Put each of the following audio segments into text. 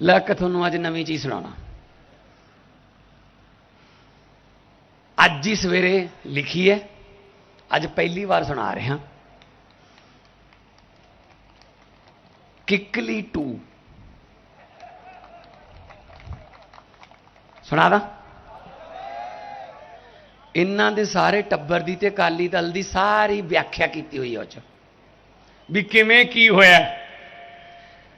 ਲੈ ਕੇ ਤੁਹਾਨੂੰ ਅੱਜ ਨਵੀਂ ਚੀਜ਼ ਸੁਣਾਉਣਾ। ਅੱਜ ਹੀ ਸਵੇਰੇ ਲਿਖੀ ਹੈ, ਅੱਜ ਪਹਿਲੀ ਵਾਰ ਸੁਣਾ ਰਿਹਾ। ਕਿਕਲੀ 2 ਸੁਣਾ ਦਾ। ਇਹਨਾਂ ਦੇ ਸਾਰੇ ਟੱਬਰ ਦੀ ਤੇ ਅਕਾਲੀ ਦਲ ਦੀ ਸਾਰੀ ਵਿਆਖਿਆ ਕੀਤੀ ਹੋਈ ਹੈ ਉਹ ਚ। ਵੀ ਕਿਵੇਂ ਕੀ ਹੋਇਆ?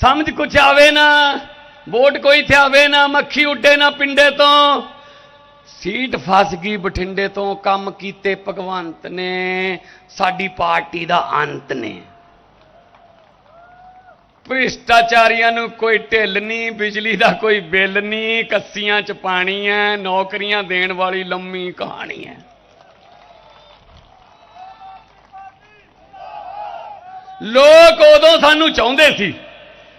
ਸਮਝ ਕੁਛ ਆਵੇ ਨਾ, ਵੋਟ ਕੋਈ ਥਿਆਵੇ ਨਾ, ਮੱਖੀ ਉੱਡੇ ਨਾ ਪਿੰਡੇ ਤੋਂ। ਸੀਟ ਫਸ ਗਈ ਬਠਿੰਡੇ ਤੋਂ, ਕੰਮ ਕੀਤੇ ਭਗਵੰਤ ਨੇ, ਸਾਡੀ ਪਾਰਟੀ ਦਾ ਅੰਤ ਨੇ। ਭ੍ਰਿਸ਼ਟਾਚਾਰੀਆਂ ਨੂੰ ਕੋਈ ਢਿੱਲ ਨਹੀਂ, ਬਿਜਲੀ ਦਾ ਕੋਈ ਬਿੱਲ ਨਹੀਂ, ਕੱਸੀਆਂ 'ਚ ਪਾਣੀ ਹੈ ਨੌਕਰੀਆਂ ਦੇਣ ਵਾਲੀ ਲੰਮੀ ਕਹਾਣੀ ਹੈ ਲੋਕ ਉਦੋਂ ਸਾਨੂੰ ਚਾਹੁੰਦੇ ਸੀ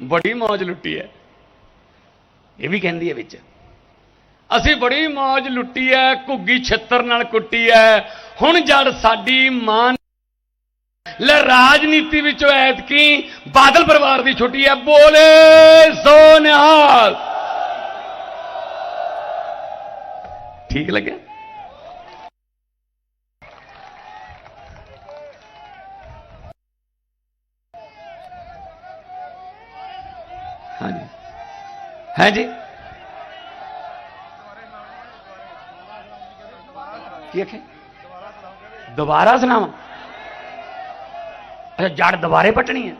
ਬੜੀ ਮੌਜ ਲੁੱਟੀ ਹੈ। ਇਹ ਵੀ ਕਹਿੰਦੀ ਹੈ ਵਿੱਚ। ਅਸੀਂ ਬੜੀ ਮੌਜ ਲੁੱਟੀ ਐ ਘੁੱਗੀ ਛੱਤਰ ਨਾਲ ਕੁੱਟੀ ਐ ਹੁਣ ਜੜ ਸਾਡੀ ਮਾਂ ਲੈ ਰਾਜਨੀਤੀ ਵਿੱਚੋਂ ਐਤਕੀ ਬਾਦਲ ਪਰਿਵਾਰ ਦੀ ਛੁੱਟੀ ਐ ਬੋਲੇ ਸੋ ਨਿਹਾਲ ਠੀਕ ਲੱਗਿਆ? ਹਾਂਜੀ। ਹੈ ਜੀ? ਕੀ ਆਖੇ ਦੁਬਾਰਾ ਸੁਣਾਵਾਂ? ਅੱਛਾ ਜੜ ਦੁਬਾਰੇ ਪਟਣੀ ਹੈ।